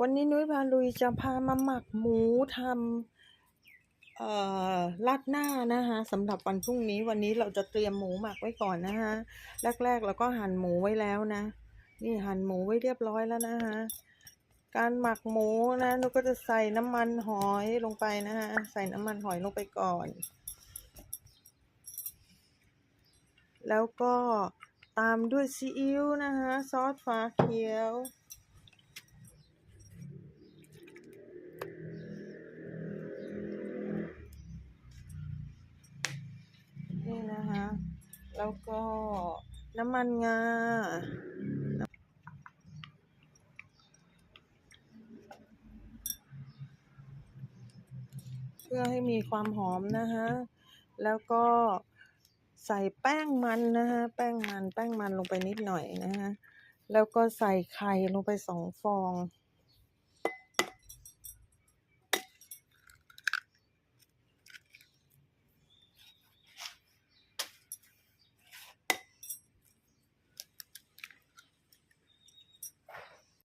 วันนี้นุ้ยพาลุยจะพามาหมักหมูทำเอ่อราดหน้านะคะสำหรับวันพรุ่งนี้วันนี้เราจะเตรียมหมูหมักไว้ก่อนนะคะแรกๆเราก็หั่นหมูไว้แล้วนะ นี่หั่นหมูไว้เรียบร้อยแล้วนะคะการหมักหมูนะนุ้ยก็จะใส่น้ำมันหอยลงไปนะคะใส่น้ำมันหอยลงไปก่อน แล้วก็ตามด้วยซีอิ๊วนะคะซอสฟ้าเขียว แล้วก็น้ำมันงา เพื่อให้มีความหอมนะคะ แล้วก็ใส่แป้งมันนะคะ แป้งมัน แป้งมันลงไปนิดหน่อยนะคะ แล้วก็ใส่ไข่ลงไปสองฟอง